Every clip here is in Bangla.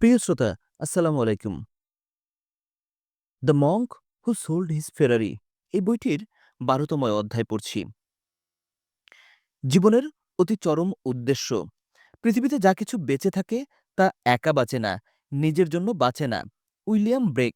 প্রিয় শ্রোতা, আসসালামু আলাইকুম। The monk who sold his Ferrari, এই বইটির বারোতম অধ্যায় পড়ছি। জীবনের অতি চরম উদ্দেশ্য, পৃথিবীতে যা কিছু বেঁচে থাকে তা একা বাঁচে না, নিজের জন্য বাঁচে না, উইলিয়াম ব্রেক।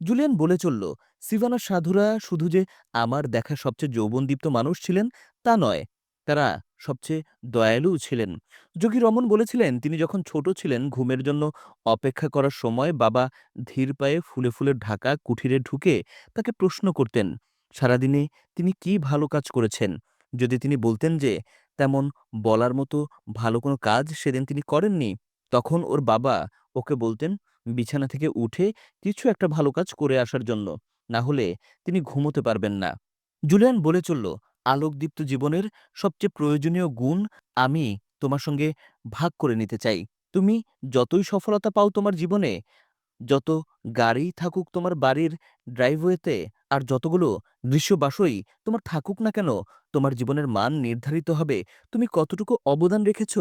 জুলিয়ান বলে চলল, সিভানা সাধুরা শুধু যে আমার দেখা সবচেয়ে যৌবনদীপ্ত মানুষ ছিলেন তা নয় তারা সবচেয়ে দয়ালু ছিলেন। যোগী রমন বলেছিলেন, তিনি যখন ছোট ছিলেন, ঘুমের জন্য অপেক্ষা করার সময় বাবা ধীর পায়ে ফুলে ফুলে ঢাকা কুঠিরে ঢুকে তাকে প্রশ্ন করতেন, সারাদিনে তিনি কি ভালো কাজ করেছেন? যদি তিনি বলতেন যে, তেমন বলার মতো ভালো কোনো কাজ সেদিন তিনি করেননি, তখন ওর বাবা ওকে বলতেন, বিছানা থেকে উঠে কিছু একটা ভালো কাজ করে আসার জন্য, না হলে তিনি ঘুমোতে পারবেন না। জুলিয়ান বলে চলল আলোকদীপ্ত জীবনের সবচেয়ে প্রয়োজনীয় গুণ আমি তোমার সঙ্গে ভাগ করে নিতে চাই। তুমি যতই সফলতা পাও তোমার জীবনে, যত গাড়ি থাকুক তোমার বাড়ির ড্রাইভওয়েতে আর যতগুলো দৃশ্যবাসই তোমার থাকুক না কেন, তোমার জীবনের মান নির্ধারিত হবে। তুমি কতটুকু অবদান রেখেছ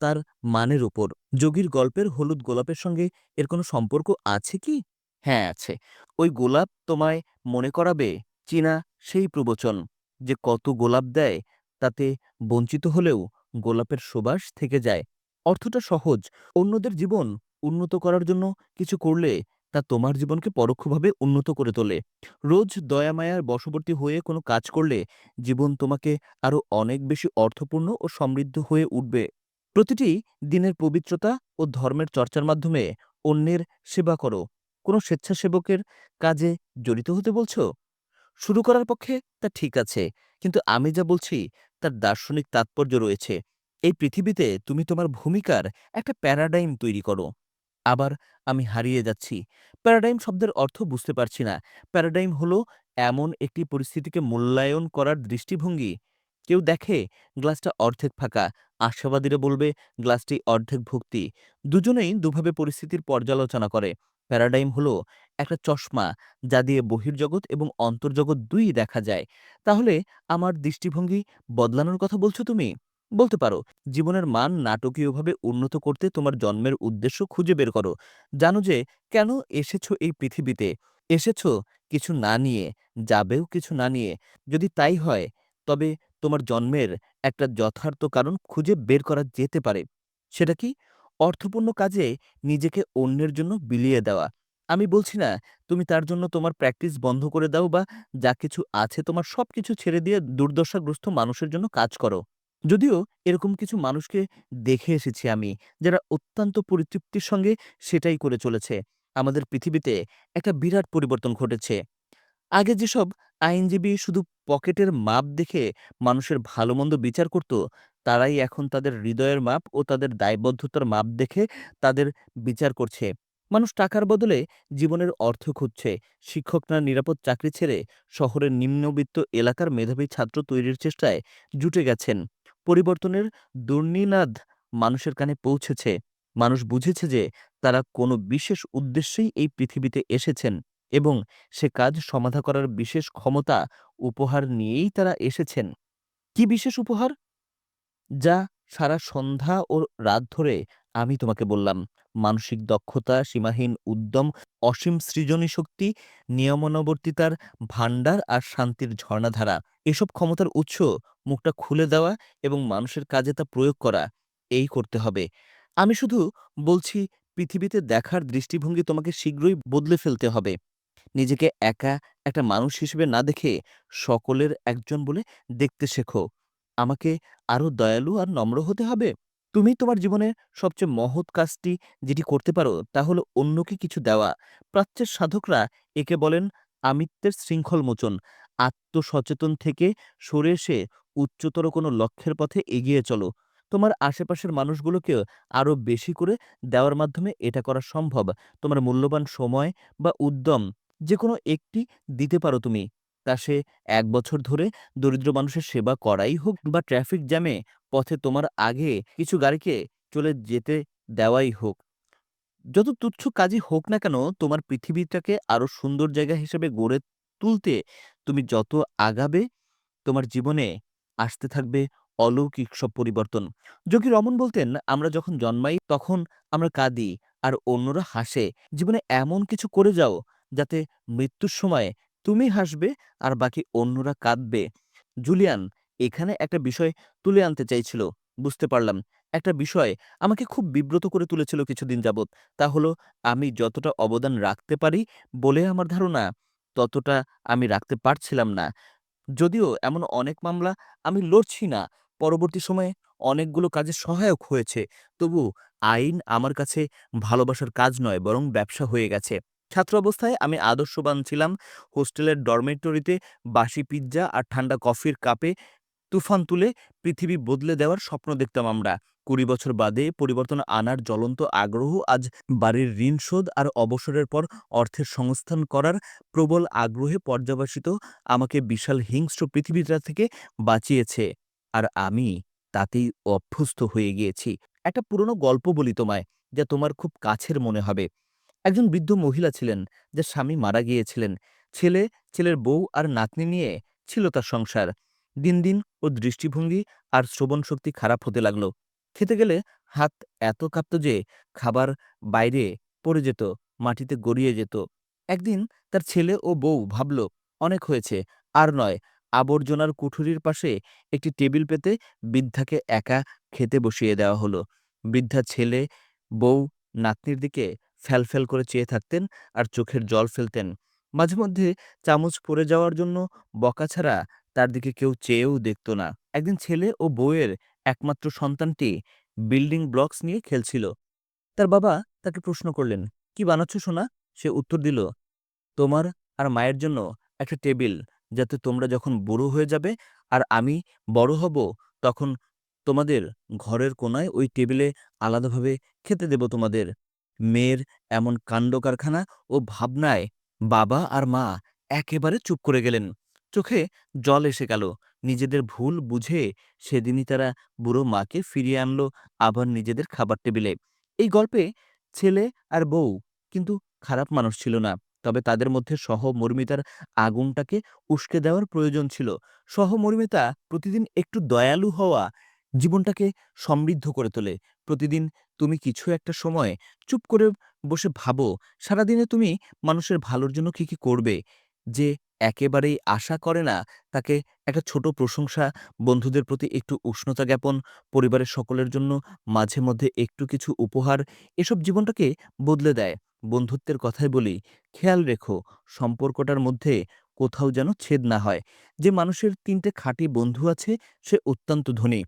তার মানের ওপর যোগীর গল্পের হলুদ গোলাপের সঙ্গে এর কোনো সম্পর্ক আছে কি? হ্যাঁ আছে। ওই গোলাপ তোমায় মনে করাবে, চীনা সেই প্রবচন। যে কত গোলাপ দেয়, তাতে বঞ্চিত হলেও গোলাপের সুবাস থেকে যায়। অর্থটা সহজ। অন্যদের জীবন উন্নত করার জন্য কিছু করলে তা তোমার জীবনকে পরোক্ষভাবে উন্নত করে তোলে। রোজ দয়ামায়ার বশবর্তী হয়ে কোনো কাজ করলে জীবন তোমাকে আরও অনেক বেশি অর্থপূর্ণ ও সমৃদ্ধ হয়ে উঠবে। প্রতিটি দিনের পবিত্রতা ও ধর্মের চর্চার মাধ্যমে অন্যের সেবা করো। কোনো স্বেচ্ছাসেবকের কাজে জড়িত হতে বলছো? শুরু করার পক্ষে তা ঠিক আছে। কিন্তু আমি যা বলছি, তার দার্শনিক তাৎপর্য রয়েছে। এই পৃথিবীতে তুমি তোমার ভূমিকার একটা প্যারাডাইম তৈরি করো। আবার আমি হারিয়ে যাচ্ছি। প্যারাডাইম শব্দের অর্থ বুঝতে পারছি না। প্যারাডাইম হলো এমন একটি পরিস্থিতিকে মূল্যায়ন করার দৃষ্টিভঙ্গি। কেউ দেখে, গ্লাসটা অর্ধেক ফাঁকা। আশাবাদীরা বলবে, গ্লাসটি অর্ধেক ভক্তি। দুজনেই দুভাবে পরিস্থিতির পর্যালোচনা করে। প্যারাডাইম হলো একটা চশমা যা দিয়ে বহির্জগৎ এবং অন্তর্জগৎ দুই দেখা যায়। তাহলে আমার দৃষ্টিভঙ্গি বদলানোর কথা বলছো তুমি? বলতে পারো, জীবনের মান নাটকীয়ভাবে উন্নত করতে তোমার জন্মের উদ্দেশ্য খুঁজে বের করো। জানো যে, কেন এসেছ এই পৃথিবীতে? এসেছ কিছু না নিয়ে, যাবেও কিছু না নিয়ে। যদি তাই হয়, তবে তোমার জন্মের একটা যথার্থ কারণ খুঁজে বের করা যেতে পারে। সেটা কি? অর্থপূর্ণ কাজে নিজেকে অন্যের জন্য বিলিয়ে দেওয়া। আমি বলছি না, তুমি তার জন্য তোমার প্র্যাকটিস বন্ধ করে দাও বা যা কিছু আছে তোমার সবকিছু ছেড়ে দিয়ে দুর্দশাগ্রস্ত মানুষের জন্য কাজ করো। যদিও এরকম কিছু মানুষকে দেখে এসেছি আমি, যারা অত্যন্ত পরিতৃপ্তির সঙ্গে সেটাই করে চলেছে। আমাদের পৃথিবীতে একটা বিরাট পরিবর্তন ঘটেছে। আগে যেসব আইনজীবী শুধু পকেটের মাপ দেখে মানুষের ভালো মন্দ বিচার করত তারাই এখন তাদের হৃদয়ের মাপ ও তাদের দায়বদ্ধতার মাপ দেখে তাদের বিচার করছে। মানুষ টাকার বদলে জীবনের অর্থ খুঁজছে। শিক্ষকরা নিরাপদ চাকরি ছেড়ে শহরের নিম্নবিত্ত এলাকার মেধাবী ছাত্র তৈরির চেষ্টায় জুটে গেছেন। পরিবর্তনের দুর্নিনাদ মানুষের কানে পৌঁছেছে। মানুষ বুঝেছে যে তারা কোনো বিশেষ উদ্দেশ্যেই এই পৃথিবীতে এসেছেন এবং সে কাজ সমাধা করার বিশেষ ক্ষমতা উপহার নিয়েই তারা এসেছেন। কি বিশেষ উপহার? যা সারা সন্ধ্যা ও রাত ধরে আমি তোমাকে বললাম। মানসিক দক্ষতা, সীমাহীন উদ্যম, অসীম সৃজনী শক্তি, নিয়মানুবর্তিতার ভাণ্ডার আর শান্তির ঝর্ণাধারা, এসব ক্ষমতার উৎস মুখটা খুলে দেওয়া এবং মানুষের কাজে তা প্রয়োগ করা, এই করতে হবে। আমি শুধু বলছি, পৃথিবীতে দেখার দৃষ্টিভঙ্গি তোমাকে শীঘ্রই বদলে ফেলতে হবে। নিজেকে একা একটা মানুষ হিসেবে না দেখে সকলের একজন বলে দেখতে শেখো। আমাকে আরও দয়ালু আর নম্র হতে হবে? তুমি তোমার জীবনের সবচেয়ে মহৎ কাজটি যেটি করতে পারো, তা হলো অন্যকে কিছু দেওয়া। প্রাচ্যের সাধকরা একে বলেন আমিত্বের শৃঙ্খল মোচন। আত্মসচেতন থেকে সরে এসে উচ্চতর কোনো লক্ষ্যের পথে এগিয়ে চলো। তোমার আশেপাশের মানুষগুলোকেও আরও বেশি করে দেওয়ার মাধ্যমে এটা করা সম্ভব। তোমার মূল্যবান সময় বা উদ্যম যে কোনো একটি দিতে পারো তুমি। তা সে এক বছর ধরে দরিদ্র মানুষের সেবা করাই হোক বা ট্রাফিক জ্যামে পথে তোমার আগে কিছু গাড়িকে চলে যেতে দেওয়াই হোক। যত তুচ্ছ কাজই হোক না কেন, তোমার পৃথিবীটাকে আরও সুন্দর জায়গা হিসেবে গড়ে তুলতে তুমি যত আগাবে, তোমার জীবনে আসতে থাকবে অলৌকিক সব পরিবর্তন। যোগী রমন বলতেন, আমরা যখন জন্মাই তখন আমরা কাঁদি, আর অন্যরা হাসে। জীবনে এমন কিছু করে যাও যাতে মৃত্যুর সময় তুমি হাসবে আর বাকি অন্যরা কাঁদবে। জুলিয়ান, এখানে একটা বিষয় তুলে আনতে চাইছিল, বুঝতে পারলাম। একটা বিষয় আমাকে খুব বিব্রত করে তুলেছিল কিছুদিন যাবৎ, তা হলো আমি যতটা অবদান রাখতে পারি বলে আমার ধারণা, ততটা আমি রাখতে পারছিলাম না। যদিও এমন অনেক মামলা আমি লড়ছি না, পরবর্তী সময়ে অনেকগুলো কাজে সহায়ক হয়েছে, তবু আইন আমার কাছে ভালোবাসার কাজ নয়, বরং ব্যবসা হয়ে গেছে। ছাত্র অবস্থায় আমি আদর্শবান ছিলাম। হোস্টেলের ডরমেটরিতে বাসি পিৎজা আর ঠান্ডা কফির কাপে তুফান তুলে পৃথিবী বদলে দেওয়ার স্বপ্ন দেখতাম আমরা। কুড়ি বছর বাদে পরিবর্তন আনার জ্বলন্ত আগ্রহ আজ বাড়ির ঋণ শোধ আর অবসরের পর অর্থের সংস্থান করার প্রবল আগ্রহে পর্যবসিত আমাকে বিশাল হিংস্র পৃথিবীটা থেকে বাঁচিয়েছে। আর আমি তাতেই অভ্যস্ত হয়ে গিয়েছি। একটা পুরনো গল্প বলি তোমায়, যা তোমার খুব কাছের মনে হবে। একজন বৃদ্ধ মহিলা ছিলেন, যার স্বামী মারা গিয়েছিলেন। ছেলে, ছেলের বউ আর নাতনি নিয়ে ছিল তার সংসার। দিন দিন ও দৃষ্টিভঙ্গি আর শ্রবণ শক্তি খারাপ হতে লাগল। খেতে গেলে হাত এত কাঁপত যে খাবার বাইরে পড়ে যেত, মাটিতে গড়িয়ে যেত। একদিন তার ছেলে ও বউ ভাবল, অনেক হয়েছে, আর নয়, আবর্জনার কুঠুরির পাশে একটি টেবিল পেতে বৃদ্ধাকে একা খেতে বসিয়ে দেওয়া হলো। বৃদ্ধা ছেলে, বউ, নাতনির দিকে ফ্যালফ্যাল করে চেয়ে থাকতেন আর চোখের জল ফেলতেন। মাঝে মধ্যে চামচ পড়ে যাওয়ার জন্য বকা ছাড়া তার দিকে কেউ চেয়েও দেখত না। একদিন ছেলে ও বউয়ের একমাত্র সন্তানটি বিল্ডিং ব্লকস নিয়ে খেলছিল। তার বাবা তাকে প্রশ্ন করলেন, কি বানাচ্ছ সোনা? সে উত্তর দিল, তোমার আর মায়ের জন্য একটা টেবিল, যাতে তোমরা যখন বুড়ো হয়ে যাবে আর আমি বড় হব, তখন তোমাদের ঘরের কোনায় ওই টেবিলে আলাদাভাবে খেতে দেব তোমাদের। মেয়ের এমন কাণ্ড কারখানা ও ভাবনায় বাবা আর মা একেবারে চুপ করে গেলেন। চোখে জল এসে গেল। নিজেদের ভুল বুঝে সেদিনই তারা বুড়ো মাকে ফিরিয়ে আনলো আবার নিজেদের খাবার টেবিলে। এই গল্পে ছেলে আর বউ কিন্তু খারাপ মানুষ ছিল না, তবে তাদের মধ্যে সহমর্মিতার আগুনটাকে উস্কে দেওয়ার প্রয়োজন ছিল। সহমর্মিতা প্রতিদিন একটু দয়ালু হওয়া জীবনটাকে সমৃদ্ধ করে তোলে। প্রতিদিন তুমি কিছু একটা সময় চুপ করে বসে ভাবো, সারাদিনে তুমি মানুষের ভালোর জন্য কি কি করবে? যে একেবারেই আশা করে না, তাকে একটা ছোট প্রশংসা, বন্ধুদের প্রতি একটু উষ্ণতা জ্ঞাপন, পরিবারের সকলের জন্য মাঝে মধ্যে একটু কিছু উপহার, এসব জীবনটাকে বদলে দেয়। বন্ধুত্বের কথাই বলি, খেয়াল রেখো, সম্পর্কটার মধ্যে কোথাও যেন ছেদ না হয়। যে মানুষের তিনটে খাঁটি বন্ধু আছে, সে অত্যন্ত ধনী।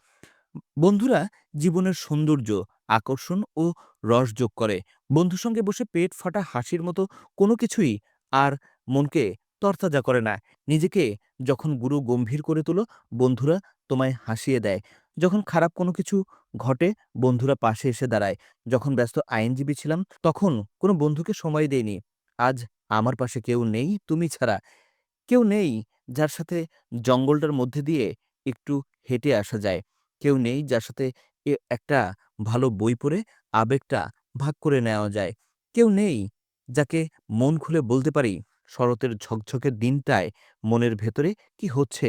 বন্ধুরা জীবনের সৌন্দর্য, আকর্ষণ ও রস যোগ করে। বন্ধুর সঙ্গে বসে পেট ফাটা হাসির মতো কোনো কিছুই আর মনকে তরতাজা করে না। নিজেকে যখন গুরু গম্ভীর করে তোলো, বন্ধুরা তোমায় হাসিয়ে দেয়। যখন খারাপ কোনো কিছু ঘটে, বন্ধুরা পাশে এসে দাঁড়ায়। যখন ব্যস্ত আইনজীবী ছিলাম, তখন কোনো বন্ধুকে সময় দেয়নি আজ আমার পাশে কেউ নেই, তুমি ছাড়া। কেউ নেই যার সাথে জঙ্গলটার মধ্যে দিয়ে একটু হেঁটে আসা যায়। কেউ নেই যার সাথে এ একটা ভালো বই পড়ে আবেগটা ভাগ করে নেওয়া যায়। কেউ নেই যাকে মন খুলে বলতে পারি শরতের ঝকঝকে দিনটায় মনের ভেতরে কি হচ্ছে।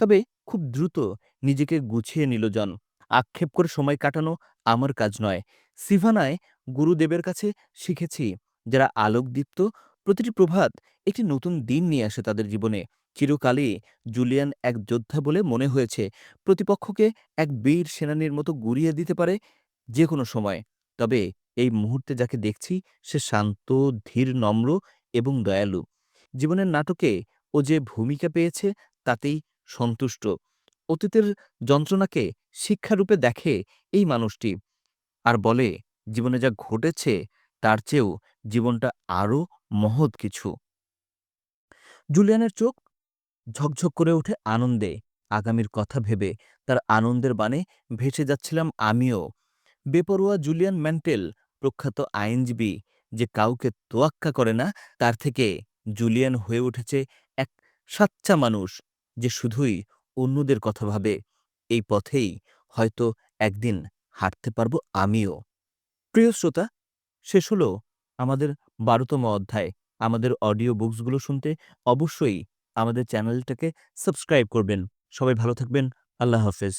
তবে খুব দ্রুত নিজেকে গুছিয়ে নিল জন। আক্ষেপ করে সময় কাটানো আমার কাজ নয়। সিভানায় গুরুদেবের কাছে শিখেছি, যারা আলোকদীপ্ত প্রতিটি প্রভাত একটি নতুন দিন নিয়ে আসে তাদের জীবনে। চিরকালই জুলিয়ান এক যোদ্ধা বলে মনে হয়েছে। প্রতিপক্ষকে এক বীর সেনানীর মতো গুড়িয়ে দিতে পারে যে কোনো সময়। তবে এই মুহূর্তে যাকে দেখছি, সে শান্ত, ধীর, নম্র এবং দয়ালু। জীবনের নাটকে ও যে ভূমিকা পেয়েছে, তাতেই সন্তুষ্ট। অতীতের যন্ত্রণাকে শিক্ষারূপে দেখে এই মানুষটি। আর বলে, জীবনে যা ঘটেছে, তার চেয়েও জীবনটা আরও মহৎ কিছু। জুলিয়ানের চোখ ঝকঝক করে ওঠে আনন্দে। আগামীর কথা ভেবে তার আনন্দের বানে ভেসে যাচ্ছিলাম আমিও। বেপরোয়া জুলিয়ান ম্যান্টেল, প্রখ্যাত আইনজীবী, যে কাউকে তোয়াক্কা করে না, তার থেকে জুলিয়ান হয়ে উঠেছে এক সাচ্চা মানুষ, যে শুধুই অন্যদের কথা ভাবে। এই পথেই হয়তো একদিন হাঁটতে পারব আমিও। প্রিয় শ্রোতা, শেষ হলো আমাদের বারোতম অধ্যায়। আমাদের অডিও বুকসগুলো শুনতে অবশ্যই আমাদের চ্যানেলটাকে সাবস্ক্রাইব করবেন। সবাই ভালো থাকবেন। আল্লাহ হাফেজ।